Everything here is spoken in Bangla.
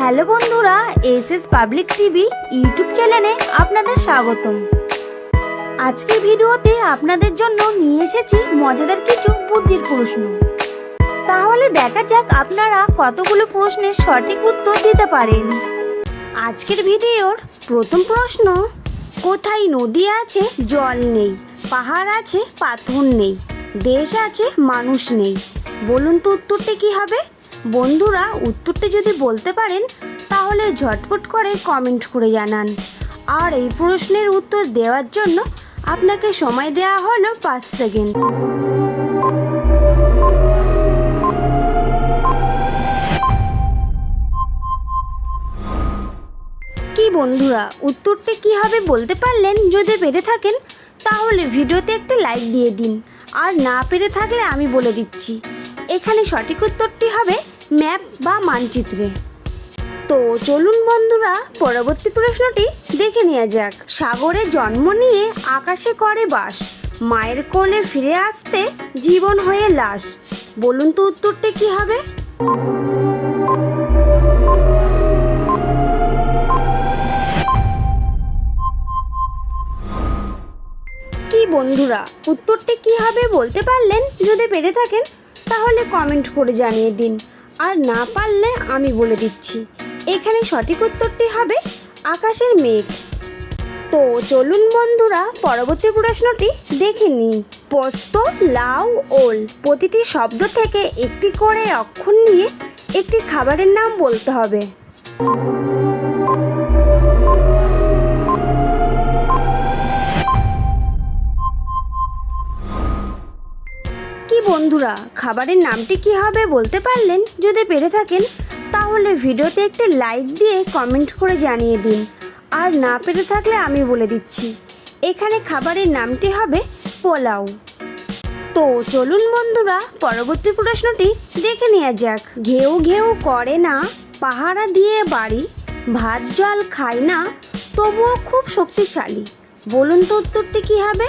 হ্যালো বন্ধুরা S S public TV YouTube চ্যানেলে আপনাদের স্বাগতম। আজকের ভিডিওতে আপনাদের জন্য নিয়ে এসেছি মজাদার কিছু বুদ্ধির প্রশ্ন। তাহলে দেখা যাক আপনারা কতগুলো প্রশ্নের সঠিক উত্তর দিতে পারেন। আজকের ভিডিওর প্রথম প্রশ্ন, কোথায় নদী আছে জল নেই? পাহাড় আছে, পাথর নেই, দেশ আছে, মানুষ নেই। বলুন তো উত্তরটা কি হবে? বন্ধুরা, উত্তরটা যদি বলতে পারেন, তাহলে ঝটপট করে কমেন্ট করে জানান। আর এই প্রশ্নের উত্তর দেওয়ার জন্য আপনাকে সময় দেওয়া হলো পাঁচ সেকেন্ড। কি বন্ধুরা, উত্তরটা কি হবে বলতে পারলেন? যদি পেরে থাকেন তাহলে ভিডিওতে একটা লাইক দিয়ে দিন। আর না পেরে থাকলে আমি বলে দিচ্ছি। এখানে সঠিক উত্তরটি হবে ম্যাপ বা মানচিত্রে। তো চলুন বন্ধুরা, পরবর্তী প্রশ্নটি দেখে নেওয়া যাক। সাগরে জন্ম নিয়ে আকাশে করে বাস। মায়ের কোলে ফিরে আসতে জীবন হয়ে লাশ। বলুন তো উত্তরটা কি হবে? বন্ধুরা, উত্তরটি কি হবে বলতে পারলেন? যদি পেরে থাকেন, তাহলে কমেন্ট করে জানিয়ে দিন। আর না পারলে আমি বলে দিচ্ছি। এখানে সঠিক উত্তরটি হবে আকাশের মেঘ। তো চলুন বন্ধুরা, পরবর্তী প্রশ্নটি দেখে নিই। পোস্ত লাউ, ওল প্রতিটি শব্দ থেকে একটি করে অক্ষর নিয়ে একটি খাবারের নাম বলতে হবে। বন্ধুরা, খাবারের নামটি কি হবে বলতে পারলেন? যদি পেরে থাকেন, তাহলে ভিডিওতে একটি লাইক দিয়ে কমেন্ট করে জানিয়ে দিন। আর না পেরে থাকলে আমি বলে দিচ্ছি। এখানে খাবারের নামটি হবে পোলাও। তো চলুন বন্ধুরা, পরবর্তী প্রশ্নটি দেখে নেওয়া যাক। ঘেউ ঘেউ করে না, পাহারা দিয়ে বাড়ি, ভাত জল খায় না, তবুও খুব শক্তিশালী। বলুন তো উত্তরটি কী হবে?